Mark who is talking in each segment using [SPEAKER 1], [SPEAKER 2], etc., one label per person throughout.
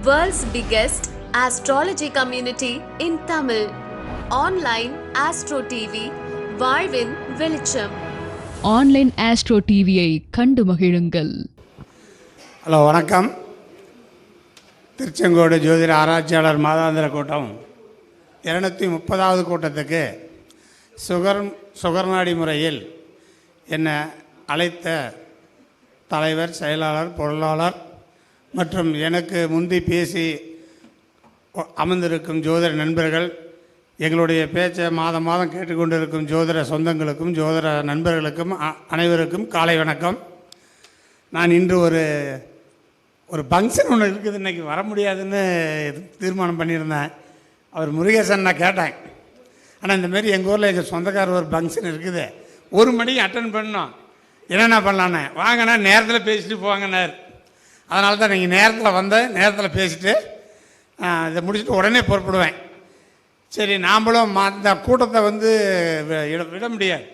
[SPEAKER 1] World's biggest astrology community in Tamil. Online Astro TV, வாழ்வின் வெளிச்சம்
[SPEAKER 2] online astro டிவியை கண்டு மகிழுங்கள்.
[SPEAKER 3] ஹலோ வணக்கம். திருச்செங்கோடு ஜோதிட ஆராய்ச்சியாளர் மாதாந்திர கூட்டம். இருநூத்தி முப்பதாவது கூட்டத்துக்கு சுகர் சுகர்நாடி முறையில் என்னை அழைத்த தலைவர் செயலாளர் பொருளாளர் மற்றும் எனக்கு முந்தி பேசி அமர்ந்திருக்கும் ஜோதிட நண்பர்கள் எங்களுடைய பேச்சை மாதம் மாதம் கேட்டுக்கொண்டிருக்கும் ஜோதிட சொந்தங்களுக்கும் ஜோதிட நண்பர்களுக்கும் அ- அனைவருக்கும் காலை வணக்கம். நான் இன்று ஒரு ஒரு ஃபங்க்ஷன் ஒன்று இருக்குது இன்றைக்கி வர முடியாதுன்னு தீர்மானம் பண்ணியிருந்தேன். அவர் முருகேசன் நான் கேட்டேன். ஆனால் இந்தமாரி எங்கள் ஊரில் எங்கள் சொந்தக்காரர் ஒரு ஃபங்க்ஷன் இருக்குது. ஒரு மணிக்கு அட்டன் பண்ணோம் என்னென்ன பண்ணலான்னு? வாங்கண்ணா நேரத்தில் பேசிட்டு போங்கண்ணார் அதனால தான் நீங்கள் நேரத்தில் வந்தேன் நேரத்தில் பேசிட்டு இதை முடிச்சுட்டு உடனே புறப்படுவேன். சரி நாம்ளும் மா இந்த கூட்டத்தை வந்து விட விட முடியாது.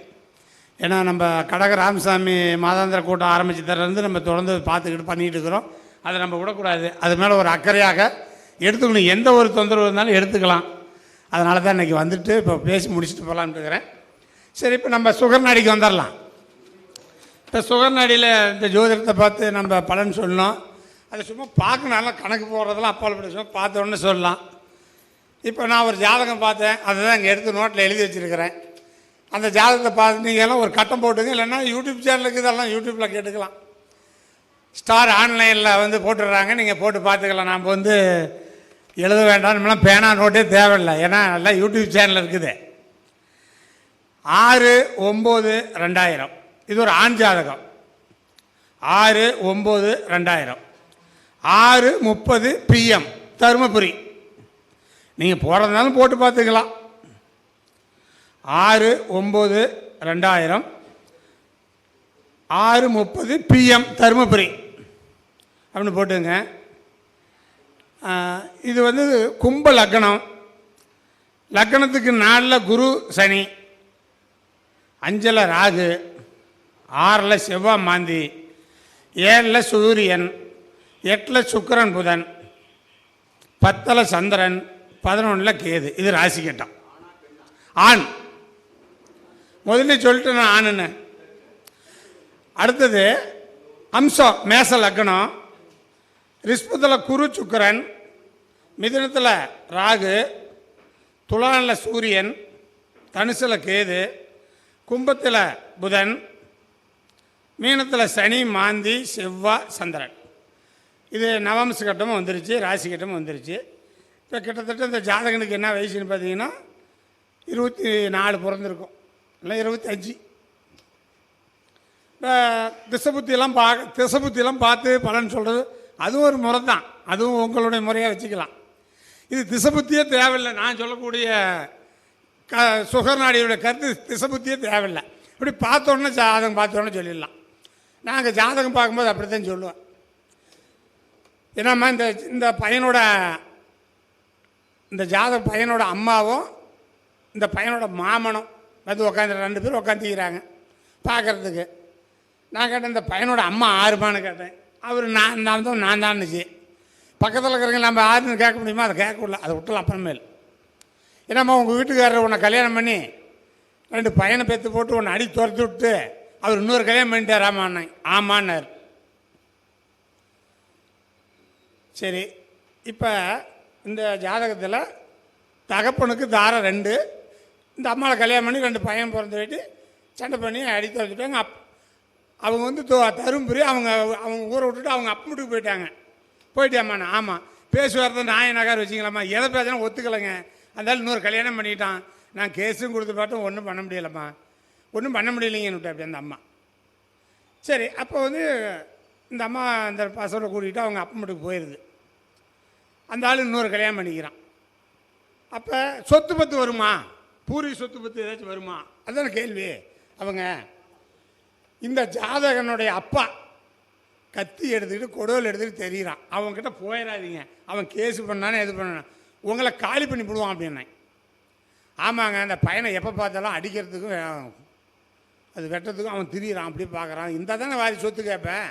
[SPEAKER 3] ஏன்னா நம்ம கடக ராமசாமி மாதாந்திர கூட்டம் ஆரம்பிச்சதுலேருந்து நம்ம தொடர்ந்து பார்த்துக்கிட்டு பண்ணிகிட்டு இருக்கிறோம். அதை நம்ம விடக்கூடாது. அது மேலே ஒரு அக்கறையாக எடுத்துக்கணும். எந்த ஒரு தொந்தரவு இருந்தாலும் எடுத்துக்கலாம். அதனால தான் இன்றைக்கி வந்துட்டு இப்போ பேசி முடிச்சுட்டு போகலான்ட்டு இருக்கிறேன். சரி இப்போ நம்ம சுகர் நாடிக்கு வந்துடலாம். இப்போ சுகர்நாடியில் இந்த ஜோதிடத்தை பார்த்து நம்ம பலன் சொல்லணும். அதை சும்மா பார்க்கனால கணக்கு போடுறதெல்லாம் அப்பால் படி சும்மா பார்த்தோன்னு சொல்லலாம். இப்போ நான் ஒரு ஜாதகம் பார்த்தேன். அதை தான் இங்கே எடுத்து நோட்டில் எழுதி வச்சுருக்கிறேன். அந்த ஜாதகத்தை பார்த்து நீங்கள் எல்லாம் ஒரு கட்டம் போட்டுங்க. இல்லைன்னா யூடியூப் சேனலுக்கு இதெல்லாம் யூடியூப்பில் கேட்டுக்கலாம். ஸ்டார் ஆன்லைனில் வந்து போட்டுடுறாங்க. நீங்கள் போட்டு பார்த்துக்கலாம். நாம் வந்து எழுத வேண்டாம்லாம் பேனா நோட்டே தேவையில்லை. ஏன்னா எல்லாம் யூடியூப் சேனல் இருக்குது. ஆறு ஒம்பது ரெண்டாயிரம். இது ஒரு ஆண் ஜாதகம். ஆறு ஒம்பது ரெண்டாயிரம். ஆறு முப்பது பிஎம் தருமபுரி. நீங்கள் போகிறதுனாலும் போட்டு பார்த்துக்கலாம் ஆறு ஒம்பது ரெண்டாயிரம். ஆறு முப்பது பிஎம் தருமபுரி. அப்படின்னு போட்டுங்க. இது வந்து கும்ப லக்னம். லக்னத்துக்கு நாலில் குரு சனி. அஞ்சல ராகு. ஆறில் செவ்வாய் மாந்தி ஏழில் சூரியன் எட்டில் சுக்கரன் புதன் பத்தில் சந்திரன் பதினொன்றில் கேது. இது ராசி கட்டம். ஆண். முதல்ல சொல்லிட்டு நான் ஆணுன்னு. அடுத்தது அம்சம் மேச லக்னம். ரிஷ்பத்தில் குரு சுக்கரன். மிதுனத்தில் ராகு. துலானில் சூரியன். தனுசில் கேது. கும்பத்தில் புதன். மீனத்தில் சனி மாந்தி செவ்வாய் சந்திரன். இது நவம்ச கட்டமும் வந்துருச்சு ராசி கட்டமும் வந்துருச்சு. இப்போ கிட்டத்தட்ட இந்த ஜாதகனுக்கு என்ன வயசுன்னு பார்த்தீங்கன்னா இருபத்தி நாலு பிறந்திருக்கும். இல்லை இருபத்தஞ்சு. இப்போ திசபுத்தியெல்லாம் பார்க்க திசபுத்தியெல்லாம் பார்த்து பலன் சொல்கிறது அதுவும் ஒரு முறை தான் அதுவும் உங்களுடைய முறையாக வச்சுக்கலாம். இது திசபுத்தியே தேவையில்லை. நான் சொல்லக்கூடிய க சுகர்நாடியோட கருத்து திசபுத்தியே தேவையில்லை. இப்படி பார்த்தோன்னே ஜாதகம் பார்த்தோன்னே சொல்லிடலாம். நாங்கள் ஜாதகம் பார்க்கும்போது அப்படி தான் சொல்லுவோம் ஏன்னாம்மா இந்த இந்த பையனோட இந்த ஜாதக பையனோட அம்மாவும் இந்த பையனோட மாமனும் வந்து உட்காந்து ரெண்டு பேரும் உட்காந்துக்கிறாங்க பார்க்குறதுக்கு. நான் கேட்டேன் இந்த பையனோட அம்மா ஆறுமான்னு கேட்டேன். அவர் நான் நான் தான் நான் தான்னுச்சு பக்கத்தில் இருக்கிறவங்க நம்ம ஆறுன்னு கேட்க முடியுமா? அதை கேட்கல அதை விட்டலாம் அப்புறமேல். ஏன்னாம்மா உங்கள் வீட்டுக்காரர் உன்னை கல்யாணம் பண்ணி ரெண்டு பையனை பெற்று போட்டு உன்னை அடி துரத்தி விட்டு அவர் இன்னொரு கல்யாணம் பண்ணிட்டாராமான்னு ஆமான்னார். சரி இப்போ இந்த ஜாதகத்தில் தகப்பனுக்கு தாரம் ரெண்டு இந்த அம்மாவை கல்யாணம் பண்ணி ரெண்டு பையன் பிறந்து போயிட்டு சண்டை பண்ணி அடித்து வச்சுட்டாங்க அப் அவங்க வந்து தொ- தருமபுரி அவங்க அவங்க ஊரை விட்டுட்டு அவங்க அப்பா வீட்டுக்கு போயிட்டாங்க. போயிட்டாம்மாண்ணா ஆமாம் பேசுவார்த்த நாய நகர் வச்சிங்களாம்மா எதை பேசினா ஒத்துக்கலைங்க. அதனால இன்னொரு கல்யாணம் பண்ணிட்டான். நான் கேஸும் கொடுத்து பார்த்தோம் ஒன்றும் பண்ண முடியலம்மா. ஒன்றும் பண்ண முடியலைங்கன்னு அப்படி அந்த அம்மா. சரி அப்போ வந்து இந்த அம்மா அந்த பசங்களை கூட்டிகிட்டு அவங்க அப்பா மட்டுக்கு போயிடுது அந்த ஆள் இன்னொரு கல்யாணம் பண்ணிக்கிறான். அப்போ சொத்து பத்து வருமா? பூரி சொத்து பத்து ஏதாச்சும் வருமா? அதான கேள்வி. அவங்க இந்த ஜாதகனுடைய அப்பா கத்தி எடுத்துக்கிட்டு கொடோல் எடுத்துக்கிட்டு தெரியிறான். அவங்கக்கிட்ட போயிடாதீங்க அவன் கேஸ் பண்ணானே எது பண்ணானே. உங்களை காலி பண்ணி விடுவான் அப்படின்னேன். ஆமாங்க அந்த பையனை எப்போ பார்த்தாலும் அடிக்கிறதுக்கும் அது வெட்டுறதுக்கும் அவன் திரியிறான் அப்படியே பார்க்குறான். இந்த தானே வாரி சொத்து கேட்பேன்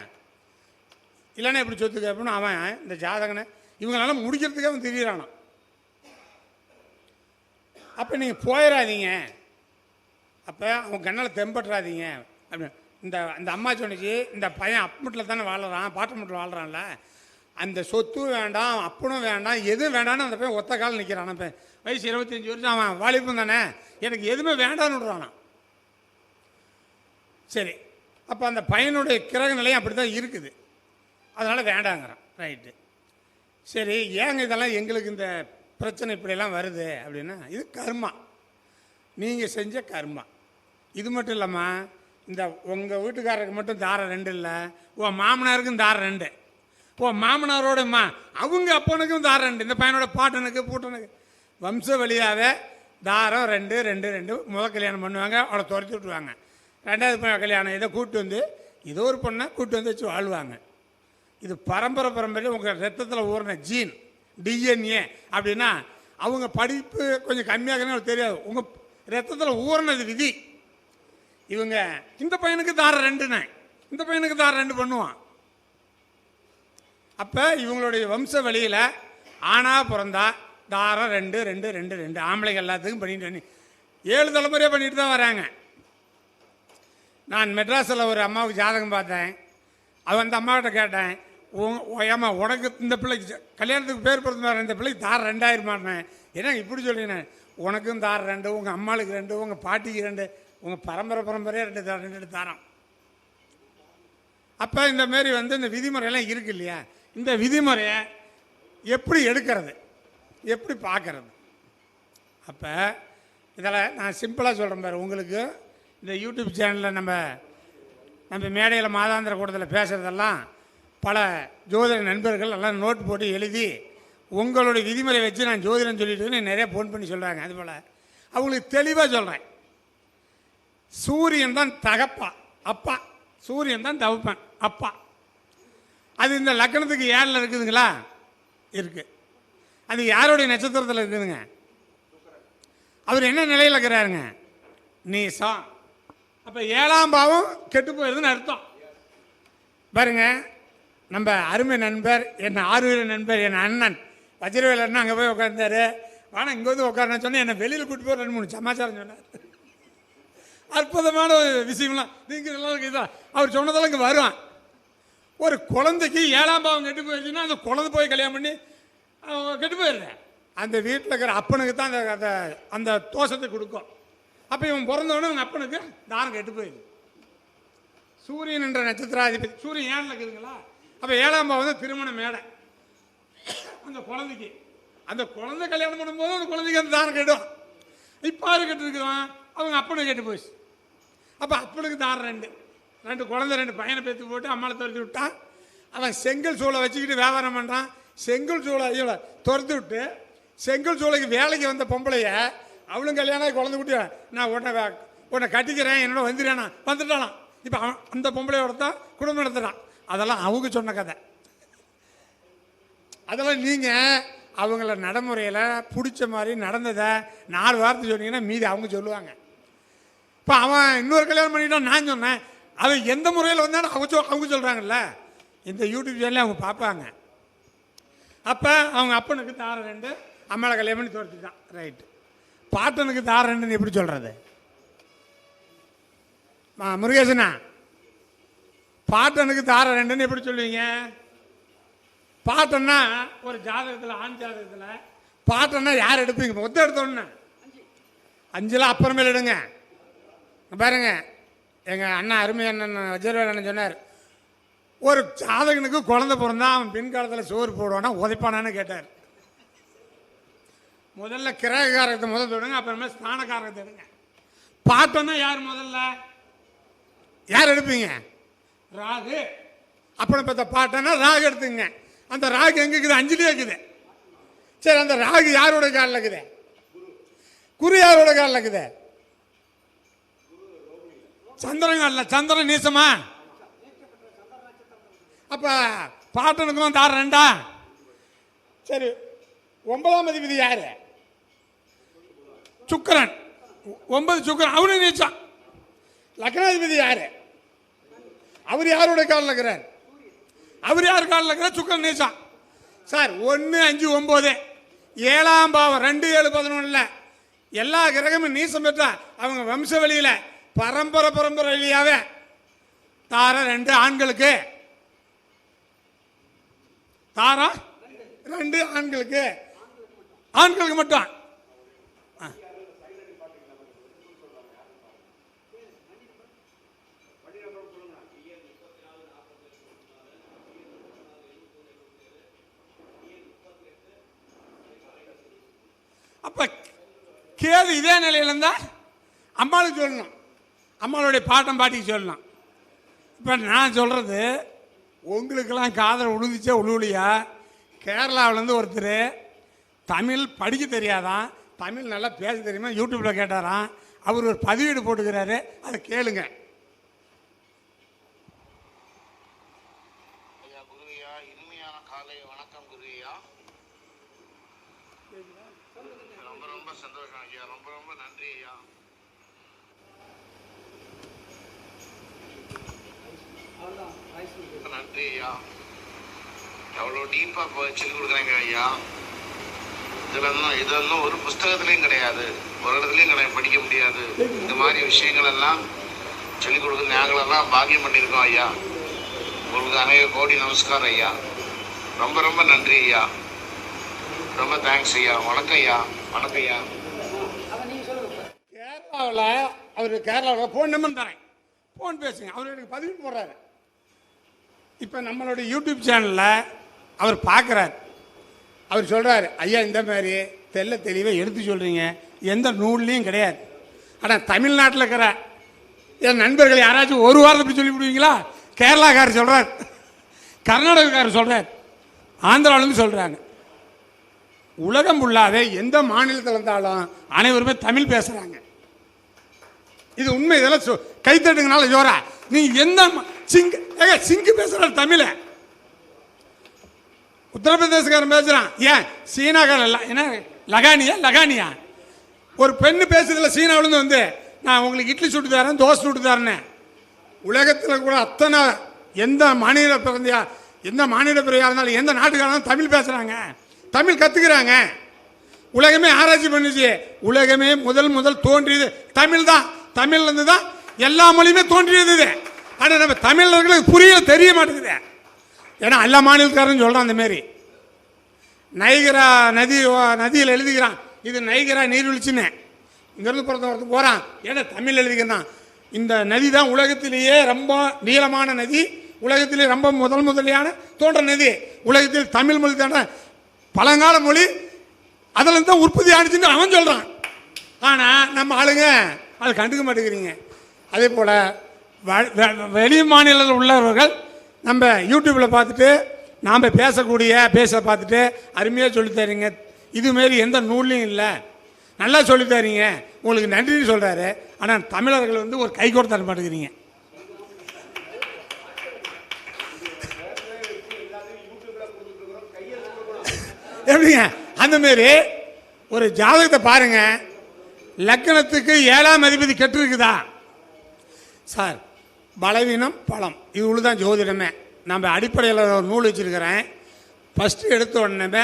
[SPEAKER 3] இல்லைன்னா எப்படி சொத்து கேட்பேன்னு அவன் இந்த ஜாதகனை இவங்களால முடிக்கிறதுக்கே அவன் திரியிறானா? அப்போ நீங்கள் போயிடாதீங்க அப்போ அவன் கண்ணால் தெம்பட்டுறாதீங்க. அப்படின்னு. இந்த இந்த அம்மா சொன்னிச்சு இந்த பையன் அப்புட்டில் தானே வாழறான் பாட்டமட்டில் வாழ்கிறான்ல அந்த சொத்தும் வேண்டாம் அப்பனும் வேண்டாம் எதுவும் வேண்டாம்னு அந்த பையன் ஒத்த கால் நிற்கிறான் அந்த வயசு இருபத்தஞ்சி வருஷம் அவன் வாலிபம் தானே. எனக்கு எதுவுமே வேண்டாம்னு விடுறானா சரி. அப்போ அந்த பையனுடைய கிரக நிலையும் அப்படி தான் இருக்குது. அதனால் வேண்டாங்கிறான். ரைட்டு சரி ஏங்க இதெல்லாம் எங்களுக்கு இந்த பிரச்சனை இப்படியெல்லாம் வருது அப்படின்னா இது கர்மா. நீங்கள் செஞ்ச கர்மா. இது மட்டும் இல்லைம்மா இந்த உங்கள் வீட்டுக்காரருக்கு மட்டும் தாரம் ரெண்டு இல்லை உன் மாமனாருக்கும் தாரம் ரெண்டு. இப்போ மாமனாரோட மா அவங்க அப்பனுக்கும் தாரம் ரெண்டு. இந்த பையனோட பாட்டனுக்கு பூட்டனுக்கு. வம்ச வழியாகவே தாரம் ரெண்டு ரெண்டு ரெண்டு. முதல் கல்யாணம் பண்ணுவாங்க அவளை துரத்தி விட்டுருவாங்க. ரெண்டாவது பையன் கல்யாணம் இதை கூப்பிட்டு வந்து இதோ ஒரு பொண்ணை கூப்பிட்டு வந்து வச்சு வாழ்வாங்க. இது பரம்பரை பரம்பரை உங்கள் ரத்தத்தில் ஊறின ஜீன் டிஎன்ஏ அப்படின்னா அவங்க படிப்பு கொஞ்சம் கம்மியாக தெரியாது. உங்கள் ரத்தத்தில் ஊறினது விதி. இவங்க இந்த பையனுக்கு தார ரெண்டுண்ணே இந்த பையனுக்கு தார ரெண்டு பண்ணுவான். அப்போ இவங்களுடைய வம்ச வழியில் ஆணாக பிறந்தா தாரம் ரெண்டு ரெண்டு ரெண்டு ரெண்டு. ஆம்பளைங்க எல்லாத்துக்கும் பண்ணிட்டு ஏழு தலைமுறையாக பண்ணிட்டு தான் வராங்க. நான் மெட்ராஸில் ஒரு அம்மாவுக்கு ஜாதகம் பார்த்தேன். அது அந்த அம்மாக்கிட்ட கேட்டேன். ஏமா ஏம்மா உனக்கு இந்த பிள்ளைக்கு கல்யாணத்துக்கு பேர் பிறந்தார் இந்த பிள்ளைக்கு தார் ரெண்டாயிரமானேன் ஏன்னா இப்படி சொல்லினேன் உனக்கும் தார் ரெண்டு உங்கள் அம்மாளுக்கு ரெண்டு உங்கள் பாட்டிக்கு ரெண்டு உங்கள் பரம்பரை பரம்பரையாக ரெண்டு தார் ரெண்டு தாரம். அப்போ இந்த மாரி வந்து இந்த விதிமுறையெல்லாம் இருக்கு இல்லையா? இந்த விதிமுறையை எப்படி எடுக்கிறது? எப்படி பார்க்கறது அப்போ இதில் நான் சிம்பிளாக சொல்கிறேன் பாரு. உங்களுக்கு இந்த யூடியூப் சேனலில் நம்ம நம்ம மேடையில் மாதாந்திர கூட்டத்தில் பேசுகிறதெல்லாம் பல ஜோதிட நண்பர்கள் எல்லாம் நோட் போட்டு எழுதி உங்களுடைய விதிமுறை வச்சு நான் ஜோதிடம் சொல்லிட்டு நிறைய ஃபோன் பண்ணி சொல்கிறாங்க அதுபோல் அவங்களுக்கு தெளிவாக சொல்கிறேன் சூரியன் தான் தகப்பா அப்பா. சூரியன் தான் தவப்பன் அப்பா. அது இந்த லக்கணத்துக்கு ஏழில் இருக்குதுங்களா? இருக்குது அது யாருடைய நட்சத்திரத்தில் இருக்குதுங்க? அவர் என்ன நிலையில் இருக்கிறாருங்க? நீசம் அப்போ ஏழாம் பாவம் கெட்டு போயிடுதுன்னு அர்த்தம். பாருங்க நம்ம அருமை நண்பர் என் ஆர்வீர நண்பர் என் அண்ணன் வஜ்ரவேல் அண்ணன் அங்கே போய் உட்காந்தாரு ஆனால் இங்கே வந்து உட்காரன்னு சொன்னேன் என்னை வெளியில் கூட்டி போய் ரெண்டு மூணு சமாச்சாரம் சொன்னார். அற்புதமான ஒரு விஷயம்லாம். நீங்கள் எல்லாம் இதுதான் அவர் சொன்னதெல்லாம் இங்கே வருவான். ஒரு குழந்தைக்கு ஏழாம் பாவம் கெட்டு போயிடுச்சுன்னா அந்த குழந்தை போய் கல்யாணம் பண்ணி கெட்டு போயிடுறேன். அந்த வீட்டில் இருக்கிற அப்பனுக்கு தான் அந்த அந்த அந்த தோஷத்தை கொடுக்கும். அப்போ இவன் பிறந்தவொடனே அவன் அப்பனுக்கு தானம் கெட்டு போயிடுது. சூரியன் என்ற நட்சத்திராதிபதி சூரியன் ஏழில் இருக்குதுங்களா? அப்போ ஏழாம் பாவம் தான் திருமண மேடை. அந்த குழந்தைக்கு அந்த குழந்தை கல்யாணம் பண்ணும்போது அந்த குழந்தைக்கு அந்த தானம் கெடும். இப்போ ஆறு கெட்டு அவங்க அப்பனுக்கு கெட்டு போச்சு அப்போ அப்பனுக்கு தாரம் ரெண்டு. ரெண்டு குழந்தை ரெண்டு பையனை பேத்து போட்டு அம்மாவை துரத்தி விட்டான் அவன் செங்கல் சூளை வச்சுக்கிட்டு வியாபாரம் பண்ணுறான் செங்கல் சூளை ஐயோ துரத்தி விட்டு செங்கல் சூளைக்கு வேலைக்கு வந்த பொம்பளைய அவளும் கல்யாணம் ஆகி குழந்தை குட்டி நான் உன்னை வே- உன்னை கட்டிக்கிறேன் என்னோட வந்துடுறேனா வந்துட்டானா இப்போ அவன் அந்த பொம்பளையோட தான் குடும்பம் நடத்துகிறான் அதெல்லாம் அவங்க சொன்ன கதை. அதெல்லாம் நீங்கள் அவங்கள நடைமுறையில் பிடிச்ச மாதிரி நடந்ததை நாலு வார்த்தை சொன்னீங்கன்னா மீதி அவங்க சொல்லுவாங்க. இப்போ அவன் இன்னொரு கல்யாணம் பண்ணிட்டான் நான் சொன்னேன். அவன் எந்த முறையில் வந்தாலும் அவங்க சொல் அவங்க சொல்கிறாங்கல்ல இந்த யூடியூப் சேனலே அவங்க பார்ப்பாங்க. அப்போ அவங்க அப்பனுக்கு தார ரெண்டு அம்மாவை கல்யாணம் பண்ணி துரத்திட்டான். ரைட்டு பாட்டனுக்கு தாரன்னு ரெண்டுன்னு எப்படி சொல்கிறது முருகேசனா பாட்டனுக்கு தார ரெண்டுன்னு எப்படி சொல்லுவீங்க? பாட்டன்னா ஒரு ஜாதகத்தில் ஆண் ஜாதகத்தில் பாட்டன்னா யார் எடுப்பீங்க? மொத்தம் எடுத்தோன்னு அஞ்சில் அப்புறமேல எடுங்க. பாருங்க எங்கள் அண்ணன் அருமை அண்ணன் வஜ்ரவேல் அண்ணன் சொன்னார் ஒரு ஜாதகனுக்கு குழந்தை பிறந்தா அவன் பின்காலத்தில் சோறு போடுவானா உதைப்பானான்னு கேட்டார். முதல்ல கிரகக்காரகத்தை முதல் தொடுங்க அப்புறமே ஸ்தானக்காரகத்தை எடுங்க பார்த்தோன்னா யார் முதல்ல? யார் எடுப்பீங்க? ராகு. அப்புறம் பார்த்தா பாட்டன்னா ராகு எடுத்துங்க. அந்த ராகு எங்க இருக்குது? அஞ்சலியே இருக்குது. சரி அந்த ராகு யாரோட காலில் இருக்குது? குரு யாரோட காலில் இருக்குது? சந்திரன் காலில். சந்திரன் நீசமா? அப்ப பாட்டனுக்கும் தார ரெண்டா? சரி ஒன்பதாம் அதிபதி யாரு? சுக்கரன். ஒன்பது சுக்கரன். அவனு நீச்சான். லக்னாதிபதி யாரு? அவர் யாரோட காலில் இருக்கிறார் அவர் யார் காலில் இருக்கிறார் சுக்கரன் நீச்சான். சார் ஒன்று அஞ்சு ஒம்பது. ஏழாம் பாவம் ரெண்டு ஏழு பதினொன்றில் எல்லா கிரகமும் நீசம் பெற்றா அவங்க வம்ச வழியில் பரம்பரை பரம்பரை வழியாகவே தார ரெண்டு ஆண்களுக்கு. தாரா ரெண்டு ஆண்களுக்கு. ஆண்களுக்கு மட்டும் ஆ. அப்ப சேது இதே நிலையில் இருந்தால் அம்மாளுக்கு சொல்லணும். அம்மாளுடைய பாட்டம் பாட்டிக்கு சொல்லணும். இப்போ நான் சொல்கிறது உங்களுக்கெல்லாம் காதல் உழுந்துச்சே உழுவலையா? கேரளாவிலேருந்து ஒருத்தர் தமிழ் படிக்க தெரியாதான் தமிழ் நல்லா பேச தெரியுமா? யூடியூப்பில் கேட்டாராம். அவர் ஒரு பதிவீடு போட்டுக்கிறாரு. அதை கேளுங்கள்
[SPEAKER 4] ஐயா குருவையா இனிமையான காலை வணக்கம் குருவையா ரொம்ப ரொம்ப சந்தோஷம் ஐயா. ரொம்ப ரொம்ப நன்றி ஐயா. ரொம்ப நன்றி ஐயா. எவ்வளோ டீப்பாக சொல்லி கொடுக்குறேங்க ஐயா. இதெல்லாம் இன்னும் இதெல்லாம் ஒரு புஸ்தகத்துலேயும் கிடையாது. ஒரு இடத்துலையும் கிடையாது படிக்க முடியாது. இந்த மாதிரி விஷயங்கள் எல்லாம் சொல்லிக் கொடுக்குற நாங்களெல்லாம் பாக்கியம் பண்ணியிருக்கோம் ஐயா. உங்களுக்கு அநேக கோடி நமஸ்காரம் ஐயா. ரொம்ப ரொம்ப நன்றி ஐயா. ரொம்ப தேங்க்ஸ் ஐயா. வணக்கம் ஐயா. வணக்கம் ஐயா.
[SPEAKER 3] கேரளாவில் அவர் கேரளாவில் ஃபோன் நம்பர் தரேன். ஃபோன் பேசுங்க. அவர் எனக்கு பதிவு போடுறாரு. இப்போ நம்மளுடைய யூடியூப் சேனலில் அவர் பார்க்குறாரு அவர் சொல்கிறாரு ஐயா இந்த மாதிரி தெல்ல தெளிவாக எடுத்து சொல்கிறீங்க எந்த நூல்லையும் கிடையாது. ஆனால் தமிழ்நாட்டில் இருக்கிற என் நண்பர்கள் யாராச்சும் ஒரு வாரத்தை இப்படி சொல்லி விடுவீங்களா கேரளாக்காரர் சொல்கிறார் கர்நாடகக்காரர் சொல்கிறார் ஆந்திராவிலேருந்து சொல்கிறாங்க உலகம் ஃபுல்லாவே எந்த மாநிலத்தில் இருந்தாலும் அனைவருமே தமிழ் பேசுறாங்க. இது உண்மை இதெல்லாம் சொ- கைத்தட்டுங்கனால ஜோரா. நீ எந்த ம- சிங்கு ஏங்க சிங்கு பேசுகிறார் தமிழ. உத்தரப்பிரதேசக்காரன் பேசுகிறான் ஏன்? சீனாக்காரன் என்ன? லகானியா? லகானியா? ஒரு பெண்ணு பேசுறதுல சீனாவிலேருந்து வந்து நான் உங்களுக்கு இட்லி சுட்டு தரேன் தோசை சுட்டு தரேன்னு. உலகத்தில் கூட அத்தனை எந்த மாநில பிறந்தியா எந்த மாநில பிறவியா இருந்தாலும் எந்த நாட்டுக்காரங்களும் தமிழ் பேசுகிறாங்க தமிழ் கற்றுக்கிறாங்க உலகமே ஆராய்ச்சி பண்ணுச்சு. உலகமே முதல் முதல் தோன்றியது தமிழ் தான். தமிழ்லேருந்து தான் எல்லா மொழியுமே தோன்றியிருந்தது. ஆனால் நம்ம தமிழர்களுக்கு புரிய தெரிய மாட்டேங்குது. ஏன்னா எல்லா மாநிலக்காரன் சொல்கிறான் அந்த மாரி. நைகரா நதி நதியில் எழுதிக்கிறான். இது நைகரா நீர்வீழ்ச்சின்னு. இங்கேருந்து பிறந்த போகிறான் ஏன்னா தமிழ் எழுதிக்கிறான். இந்த நதி தான் உலகத்திலேயே ரொம்ப நீளமான நதி. உலகத்திலே ரொம்ப முதல் முதலியான தோன்ற நதி. உலகத்தில் தமிழ் மொழி தான பழங்கால மொழி. அதில் தான் உற்பத்தி ஆனிச்சுன்னு அவன் சொல்கிறான் ஆனால் நம்ம ஆளுங்க அதை கண்டுக்க மாட்டேங்கிறீங்க. அதே போல் வ- வெளி மாநிலத்தில் உள்ளவர்கள் நம்ம யூடியூப்பில் பார்த்துட்டு நாம் பேசக்கூடிய பேச பார்த்துட்டு அருமையாக சொல்லித்தரீங்க இதுமாரி எந்த நூல்லையும் இல்லை. நல்லா சொல்லித்தரீங்க உங்களுக்கு நன்றின்னு சொல்கிறாரு ஆனால் தமிழர்கள் வந்து ஒரு கை கூட தர மாட்டேங்கிறீங்க. எப்படிங்க? அந்த மாரி ஒரு ஜாதகத்தை பாருங்கள் லக்கணத்துக்கு ஏழாம் அதிபதி கெட்டு இருக்குதா சார் பலவீனம் பலம். இது தான் ஜோதிடமே. நம்ம அடிப்படையில் ஒரு நூல் வச்சுருக்கிறேன். ஃபஸ்ட்டு எடுத்த உடனே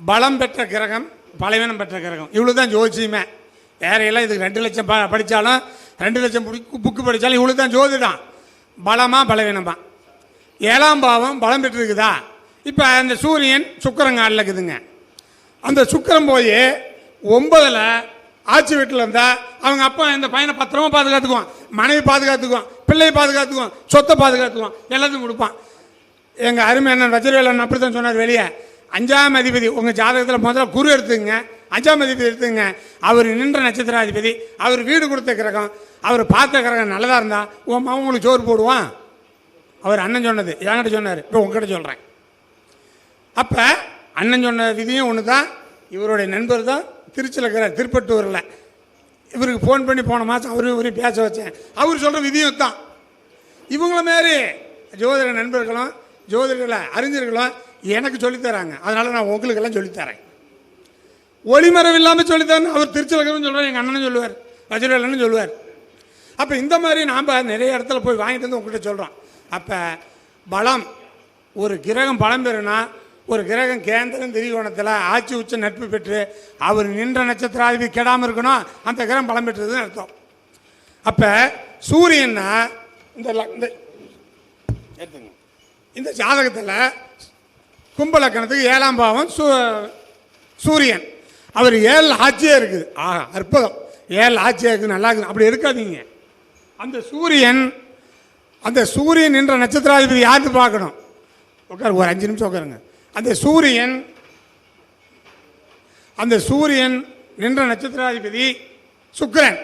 [SPEAKER 3] பலம் பெற்ற கிரகம் பலவீனம் பெற்ற கிரகம். இவ்வளோ தான் ஜோதிச்சியுமே வேறையெல்லாம் இதுக்கு ரெண்டு லட்சம் ப படித்தாலும் ரெண்டு லட்சம் புக்கு படித்தாலும் இவ்வளோ தான் ஜோதிடம். பலமா பலவீனமா? ஏழாம் பாவம் பலம் பெற்றிருக்குதா? இப்போ அந்த சூரியன் சுக்கரங்காலில் இருக்குதுங்க. அந்த சுக்கரம் போய் ஒன்பதில் ஆட்சி வீட்டில் இருந்தா அவங்க அப்பா இந்த பையனை பத்திரமா பாதுகாத்துக்குவான் மனைவி பாதுகாத்துக்குவான் பிள்ளையை பாதுகாத்துக்குவான் சொத்தை பாதுகாத்துக்குவான் எல்லாத்தையும் கொடுப்பான். எங்கள் அருமை அண்ணன் வஜ்ரவேலன் அப்படி தான் சொன்னார் வெளியே. அஞ்சாம் அதிபதி உங்கள் ஜாதகத்தில் முதல்ல குரு எடுத்துங்க அஞ்சாம் அதிபதி எடுத்துங்க அவர் நின்ற நட்சத்திராதிபதி அவர் வீடு கொடுத்த கிரகம் அவர் பார்த்த கிரகம் நல்லதாக இருந்தால் உன் மகன் உங்களுக்கு சோறு போடுவான். அவர் அண்ணன் சொன்னது என்கிட்ட சொன்னார். இப்போ உங்ககிட்ட சொல்கிறேன் அப்போ அண்ணன் சொன்ன விதியும் ஒன்று தான் இவருடைய நண்பர் தான் திருச்சியில் இருக்கிறார் திருப்பட்டூரில் இவருக்கு ஃபோன் பண்ணி போன மாதம் அவரும் இவரையும் பேச வச்சேன். அவர் சொல்கிற விதியும் தான் இவங்கள மாரி ஜோதிட நண்பர்களும் ஜோதிடர்கள அறிஞர்களும் எனக்கு சொல்லித் தராங்க. அதனால் நான் உங்களுக்கெல்லாம் சொல்லித்தரேன் ஒளிமரம் இல்லாமல் சொல்லித்தரேன் அவர் திருச்சியில் இருக்கிறவங்க சொல்கிறார் எங்கள் அண்ணனும் சொல்லுவார் வஜ்ரலன்னு சொல்லுவார். அப்போ இந்த மாதிரி நாம் நிறைய இடத்துல போய் வாங்கிட்டு வந்து உங்கள்கிட்ட சொல்கிறோம் அப்போ பலம் ஒரு கிரகம் பலம் பெறுனா ஒரு கிரகம் கேந்திரம் திரிகோணத்தில் ஆட்சி உச்ச நட்பு பெற்று அவர் நின்ற நட்சத்திராதிபதி கெடாமல் இருக்கணும். அந்த கிரகம் பலம் பெற்றதுன்னு அர்த்தம். அப்போ சூரியன்னா இந்த இந்த எடுத்துங்க. இந்த ஜாதகத்தில் கும்பலக்கணத்துக்கு ஏழாம் பாவம் சூ சூரியன். அவர் ஏழு ஆட்சியே இருக்குது. ஆஹா அற்புதம். ஏழு ஆட்சியாக இருக்குது நல்லா இருக்குது. அப்படி இருக்காதீங்க. அந்த சூரியன் அந்த சூரியன் என்ற நட்சத்திராதிபதி யாருக்கு பார்க்கணும். உட்காரு ஒரு அஞ்சு நிமிஷம் உட்காருங்க. அந்த சூரியன் அந்த சூரியன் நின்ற நட்சத்திராதிபதி சுக்கிரன்.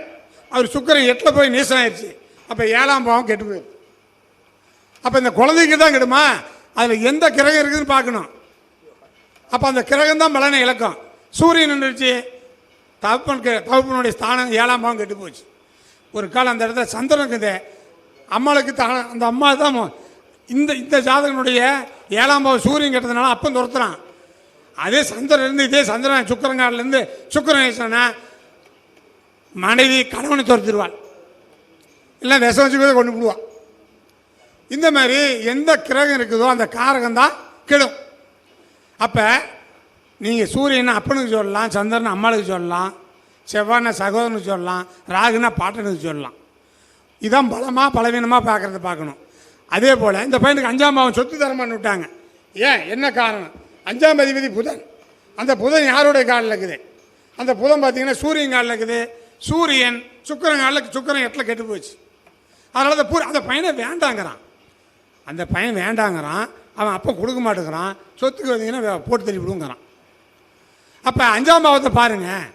[SPEAKER 3] அவர் சுக்கிரன் எட்டில் போய் நீசம் ஆயிடுச்சு அப்போ ஏழாம் பாவம் கெட்டு போயிடுது அப்போ இந்த குழந்தைக்கு தான் கெடுமா? அதில் எந்த கிரகம் இருக்குதுன்னு பார்க்கணும். அப்போ அந்த கிரகம் தான் பலனை இழக்கும். சூரியன் நின்றுச்சு தகப்பன் கெ- தகப்பனுடைய ஸ்தானம் ஏழாம் பாவம் கெட்டு போச்சு. ஒரு காலம் அந்த இடத்துல சந்திரன் இருக்குது. அம்மாளுக்கு தான் அந்த அம்மா தான் இந்த இந்த ஜாதகனுடைய ஏழாம் பாவம் சூரியன் கெட்டதுனால அப்பன் துரத்துறான். அதே சந்திரன்லேருந்து இதே சந்திரன் சுக்கரங்காடிலேருந்து சுக்கரன் மனைவி கணவனை துரத்திடுவாள். இல்லை விஷம் வச்சுக்கிறத கொண்டு விடுவாள் இந்த மாதிரி எந்த கிரகம் இருக்குதோ அந்த காரகம் தான் கெடும். அப்போ நீங்கள் சூரியனை அப்பனுக்கு சொல்லலாம் சந்திரனை அம்மாளுக்கு சொல்லலாம் செவ்வாய்னா சகோதரனுக்கு சொல்லலாம் ராகுனா பாட்டனுக்கு சொல்லலாம். இதான் பலமாக பலவீனமாக பார்க்குறத பார்க்கணும் அதே போல் இந்த பையனுக்கு அஞ்சாம் பாவம் சொத்து தரமான்னு விட்டாங்க. ஏன்? என்ன காரணம்? அஞ்சாம் அதிபதி புதன். அந்த புதன் யாருடைய காலில் இருக்குது? அந்த புதன் பார்த்தீங்கன்னா சூரியன் காலில் இருக்குது. சூரியன் சுக்கரன் காலில் சுக்கரன் எட்டில் கெட்டு போச்சு அதனால் அந்த பூ அந்த பையனை வேண்டாங்கிறான். அந்த பையன் வேண்டாங்கிறான். அவன் அப்போ கொடுக்க மாட்டேங்கிறான். சொத்துக்கு வந்தீங்கன்னா போட்டு தள்ளி விடுங்கிறான். அப்போ அஞ்சாம் பாவத்தை பாருங்கள்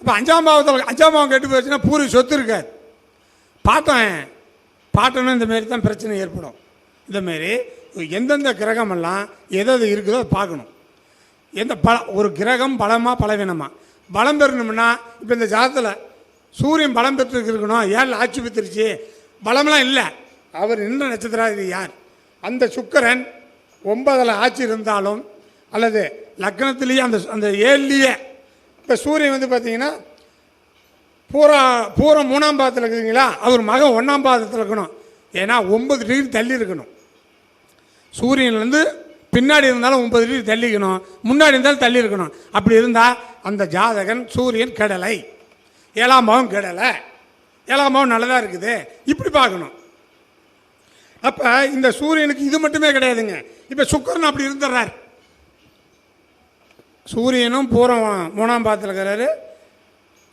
[SPEAKER 3] இப்போ அஞ்சாம் பாவத்தில் அஞ்சாம் பாவம் கெட்டு போச்சுன்னா பூரி சொத்து இருக்காது. பார்த்தேன் பாட்டனும் இந்த மாரி தான் பிரச்சனை ஏற்படும். இந்தமாரி எந்தெந்த கிரகமெல்லாம் எது எது இருக்குதோ அதை பார்க்கணும். எந்த பல ஒரு கிரகம் பலமாக பலவீனமாக பலம் பெறணும்னா இப்போ இந்த ஜாதத்தில் சூரியன் பலம் பெற்று இருக்கணும் ஏழு ஆட்சி பெற்றுருச்சு பலம்லாம் இல்லை. அவர் நின்ற நட்சத்திராதிபதி யார்? அந்த சுக்கரன் ஒன்பதில் ஆட்சி இருந்தாலும் அல்லது லக்னத்திலேயே அந்த அந்த ஏழுலேயே இப்போ சூரியன் வந்து பார்த்திங்கன்னா பூரா பூரா மூணாம் பாதத்தில் இருக்குதுங்களா? அவர் மகன் ஒன்றாம் பாதத்தில் இருக்கணும். ஏன்னா ஒன்பது டிகிரி தள்ளி இருக்கணும். சூரியன்லேருந்து பின்னாடி இருந்தாலும் ஒன்பது டிகிரி தள்ளிக்கணும். முன்னாடி இருந்தாலும் தள்ளி இருக்கணும். அப்படி இருந்தால் அந்த ஜாதகன் சூரியன் கெடலை. ஏழாம் பாவம் கெடலை. ஏழாம் பாவம் நல்லதாக இருக்குது. இப்படி பார்க்கணும். அப்போ இந்த சூரியனுக்கு இது மட்டுமே கிடையாதுங்க. இப்போ சுக்கரன் அப்படி இருந்துடுறார். சூரியனும் பூரம் மூணாம் பாதத்தில் இருக்கிறாரு.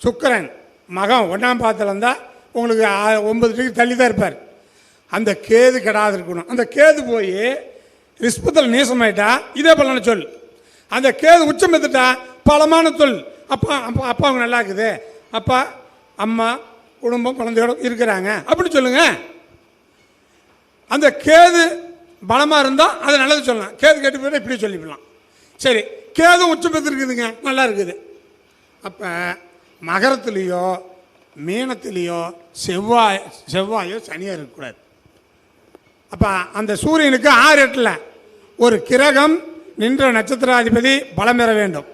[SPEAKER 3] சுக்கரன். மகன் ஒன்றாம் பாதத்தில் இருந்தால் உங்களுக்கு ஒன்பது டிகிரி தள்ளி தான் இருப்பார். அந்த கேது கெடாது இருக்கணும். அந்த கேது போய் ரிஸ்பத்தில் நீசமாயிட்டா இதே பலன சொல். அந்த கேது உச்சம் எடுத்துட்டா பலமான சொல். அப்பா அப்பா அப்பா அவங்க நல்லா இருக்குது. அப்பா அம்மா குடும்பம் குழந்தையோட இருக்கிறாங்க. அப்படின்னு சொல்லுங்க. அந்த கேது பலமாக இருந்தால் அது நல்லது சொல்லலாம். கேது கெட்டு போயிட்டா இப்படி சொல்லிவிடலாம் சரி கேதும் உச்சம் பெற்றிருக்குதுங்க நல்லா இருக்குது. அப்போ மகரத்துலேயோ மீனத்துலேயோ செவ்வாய் செவ்வாயோ சனியோ இருக்கக்கூடாது. அப்போ அந்த சூரியனுக்கு ஆறு எட்டில் ஒரு கிரகம் நின்ற நட்சத்திராதிபதி பலம் பெற வேண்டும்.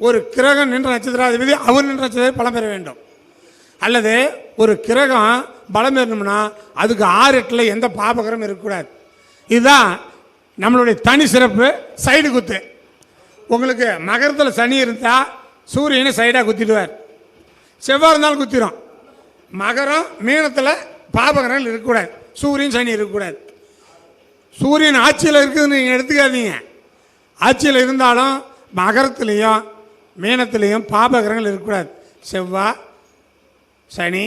[SPEAKER 3] ஒரு கிரகம் நின்ற நட்சத்திராதிபதி அவர் நின்ற நட்சத்திரம் பலம் பெற வேண்டும். அல்லது ஒரு கிரகம் பலம் பெறணும்னா அதுக்கு ஆறு எட்டில் எந்த பாபகரம் இருக்கக்கூடாது. இதுதான் நம்மளுடைய தனி சிறப்பு சைடு குத்து. உங்களுக்கு மகரத்தில் சனி இருந்தால் சூரியனை சைடாக குத்திடுவார். செவ்வாய் இருந்தாலும் குத்திரும். மகரம் மீனத்தில் பாபகரங்கள் இருக்கக்கூடாது. சூரியன் சனி இருக்கக்கூடாது. சூரியன் ஆட்சியில் இருக்குதுன்னு நீங்கள் எடுத்துக்காதீங்க. ஆட்சியில் இருந்தாலும் மகரத்துலேயும் மீனத்துலேயும் பாபகிரகங்கள் இருக்கக்கூடாது. செவ்வாய் சனி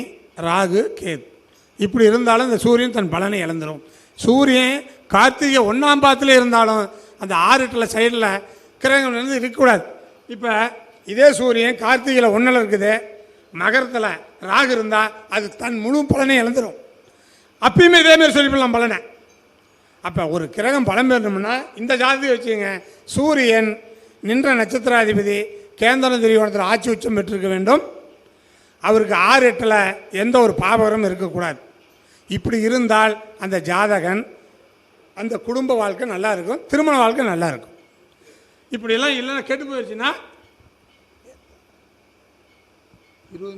[SPEAKER 3] ராகு கேது. இப்படி இருந்தாலும் இந்த சூரியன் தன் பலனை இழந்துடும் சூரியன் கார்த்திகை ஒன்றாம் பாத்தில் இருந்தாலும் அந்த ஆறு எட்டில் சைடில் கிரகங்கள் வந்து இருக்கக்கூடாது. இப்போ இதே சூரியன் கார்த்திகையில் ஒன்றில் இருக்குது. மகரத்தில் ராகு இருந்தால் அது தன் முழு பலனை இழந்துடும் அப்பயுமே இதேமாரி சொல்லிவிடலாம் பலனை. அப்போ ஒரு கிரகம் பலம் பெறணும்னா இந்த ஜாதகத்தை வச்சுங்க சூரியன் நின்ற நட்சத்திராதிபதி கேந்திர திரிகோணத்தில் ஆட்சி உச்சம் பெற்றிருக்க வேண்டும். அவருக்கு ஆறு எட்டில் எந்த ஒரு பாபகரும் இருக்கக்கூடாது. இப்படி இருந்தால் அந்த ஜாதகன் அந்த குடும்ப வாழ்க்கை நல்லா இருக்கும் திருமண வாழ்க்கை நல்லா இருக்கும். இப்படியெல்லாம் இல்லைன்னா கெட்டு போயிடுச்சுன்னா இருபது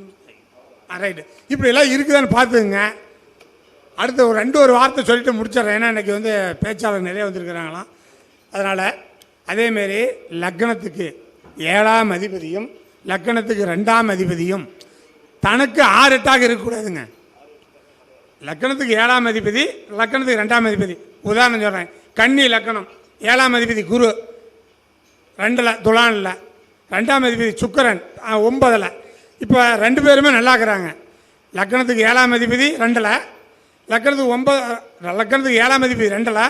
[SPEAKER 3] ரைட்டு இப்படியெல்லாம் இருக்குதான்னு பார்த்துக்குங்க. அடுத்து ஒரு ரெண்டு ஒரு வார்த்தை சொல்லிட்டு முடிச்சிடுறேன். ஏன்னா இன்றைக்கி வந்து பேச்சாளர் நிறைய வந்திருக்கிறாங்களாம். அதனால் அதேமாரி லக்னத்துக்கு ஏழாம் அதிபதியும் லக்னத்துக்கு ரெண்டாம் அதிபதியும் தனக்கு ஆறு எட்டாக இருக்கக்கூடாதுங்க. லக்கணத்துக்கு ஏழாம் அதிபதி லக்கணத்துக்கு ரெண்டாம் அதிபதி. உதாரணம் சொல்கிறேன் கன்னி லக்கணம் ஏழாம் அதிபதி குரு. ரெண்டில் துலானில். ரெண்டாம் அதிபதி சுக்கரன் ஒன்பதில். இப்போ ரெண்டு பேருமே நல்லா இருக்கிறாங்க லக்கணத்துக்கு ஏழாம் அதிபதி ரெண்டில் லக்கணத்துக்கு ஒன்பது லக்கணத்துக்கு ஏழாம் அதிபதி ரெண்டில்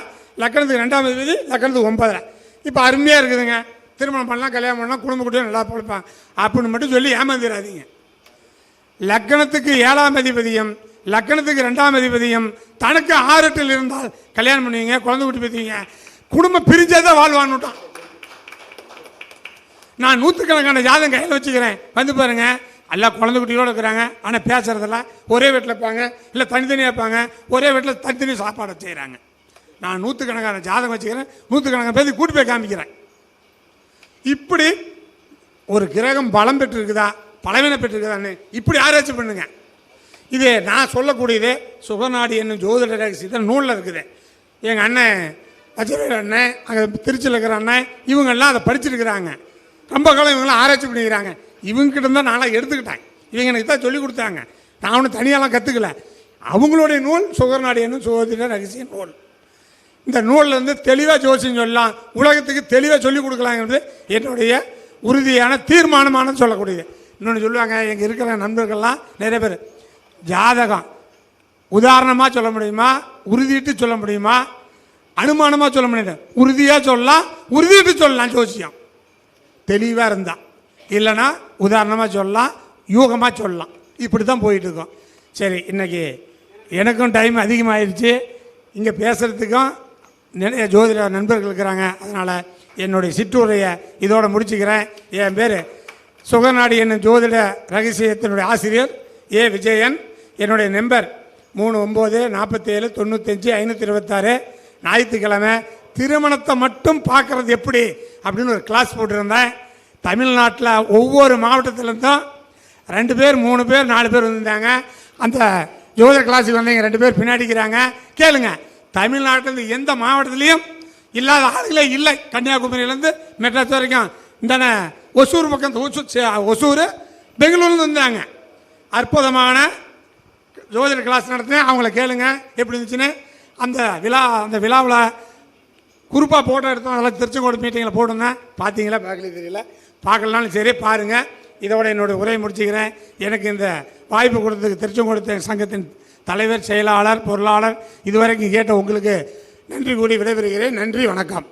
[SPEAKER 3] லக்கணத்துக்கு ரெண்டாம் அதிபதி லக்கணத்துக்கு ஒன்பதில். இப்போ அருமையாக இருக்குதுங்க. திருமணம் பண்ணலாம் கல்யாணம் பண்ணலாம் குடும்ப குட்டியும் நல்லா பொழைப்பான் அப்படின்னு மட்டும் சொல்லி ஏமாந்துடாதீங்க லக்கணத்துக்கு ஏழாம் அதிபதியும் லக்கணத்துக்கு ரெண்டாம் அதிபதியும் தனக்கு ஆறுட்டில் இருந்தால் கல்யாணம் பண்ணுவீங்க குழந்தை குட்டி பற்றிங்க குடும்பம் பிரிஞ்சதை வாழ்வான்னுட்டான் நான் நூற்றுக்கணக்கான ஜாதகம் கையில் வச்சுக்கிறேன். வந்து பாருங்கள் எல்லாம் குழந்தை குட்டிகளோடு இருக்கிறாங்க. ஆனால் பேசுகிறதில்ல ஒரே வீட்டில் இருப்பாங்க. இல்லை தனித்தனியாக இருப்பாங்க. ஒரே வீட்டில் தனித்தனி சாப்பாடை செய்கிறாங்க நான் நூற்றுக்கணக்கான ஜாதகம் வச்சுக்கிறேன். நூற்றுக்கணக்கான பேருக்கு கூட்டி போய் காமிக்கிறேன். இப்படி ஒரு கிரகம் பலம் பெற்றிருக்குதா? பலவீனம் பெற்றிருக்குதான்னு இப்படி ஆராய்ச்சி பண்ணுங்க. இது நான் சொல்லக்கூடியது சுகநாடி என்னும் ஜோதிட ரகசியத்தை நூலில் இருக்குது. எங்கள் அண்ணன் வஜ்ரவேல் அண்ணன் அங்கே திருச்சியில் இருக்கிற அண்ணன் இவங்கெல்லாம் அதை படிச்சிருக்கிறாங்க. ரொம்ப காலம் இவங்களாம் ஆராய்ச்சி பண்ணிக்கிறாங்க. இவங்ககிட்ட தான் நானாக எடுத்துக்கிட்டேன். இவங்க எனக்கு தான் சொல்லி கொடுத்தாங்க. நான் ஒன்றும் தனியாலாம் கற்றுக்கல அவங்களுடைய நூல் சுகர்நாடியனும் என்னும் ரகசிய நூல். இந்த நூலில் வந்து தெளிவாக ஜோசியம் சொல்லலாம். உலகத்துக்கு தெளிவாக சொல்லிக் கொடுக்கலாங்கிறது என்னுடைய உறுதியான தீர்மானமான சொல்லக்கூடியது. இன்னொன்று சொல்லுவாங்க எங்கள் இருக்கிற நண்பர்கள்லாம் நிறைய பேர் ஜாதகம் உதாரணமாக சொல்ல முடியுமா? உறுதிட்டு சொல்ல முடியுமா? அனுமானமாக சொல்ல முடியாது. உறுதியாக சொல்லலாம் உறுதிட்டு சொல்லலாம் ஜோசியம். தெளிவாக இருந்தால் இல்லைன்னா உதாரணமாக சொல்லலாம் யூகமாக சொல்லலாம். இப்படி தான் போயிட்டுருக்கோம். சரி இன்னைக்கு எனக்கும் டைம் அதிகமாகிடுச்சு இங்கே பேசுகிறதுக்கும் நிறைய ஜோதிட நண்பர்கள் இருக்கிறாங்க. அதனால் என்னுடைய சிற்றுரையை இதோடு முடிச்சுக்கிறேன். என் பேர் சுகநாடி என்னும் ஜோதிட ரகசியத்தினுடைய ஆசிரியர் ஏ. விஜயன். என்னுடைய நம்பர் மூணு ஒம்பது நாற்பத்தேழு தொண்ணூத்தஞ்சு ஐநூற்றி இருபத்தாறு. ஞாயிற்றுக்கிழமை திருமணத்தை மட்டும் பார்க்குறது எப்படி? அப்படின்னு ஒரு கிளாஸ் போட்டிருந்தேன். தமிழ்நாட்டில் ஒவ்வொரு மாவட்டத்திலேருந்தும் ரெண்டு பேர் மூணு பேர் நாலு பேர் வந்திருந்தாங்க. அந்த ஜோதிட கிளாஸுக்கு வந்தவங்க ரெண்டு பேர் பின்னாடிக்கிறாங்க கேளுங்க தமிழ்நாட்டிலேருந்து எந்த மாவட்டத்துலேயும் இல்லாத ஆளுகளே இல்லை. கன்னியாகுமரியிலேருந்து மெட்ராஸ் வரைக்கும். இந்தான ஒசூர் பக்கம் ஒசூர் ஒசூர் பெங்களூர்லேருந்து வந்தாங்க. அற்புதமான ஜோதிட கிளாஸ் நடத்தினேன். அவங்கள கேளுங்க எப்படி இருந்துச்சுன்னு. அந்த விழா அந்த விழாவில் குரூப்பாக ஃபோட்டோ எடுத்தோம். அதெல்லாம் திருச்செங்கோடு மீட்டிங்கில் போட்டிருந்தேன். பார்த்தீங்களா பார்க்கல தெரியல. பார்க்கலனாலும் சரி பாருங்கள் இதோட என்னோட உரையை முடிச்சுக்கிறேன். எனக்கு இந்த வாய்ப்பு கொடுத்ததுக்கு திருச்செங்கோடு சங்கத்தின் தலைவர் செயலாளர் பொருளாளர் இதுவரைக்கும் கேட்ட உங்களுக்கு நன்றி கூடி விடைபெறுகிறேன். நன்றி வணக்கம்.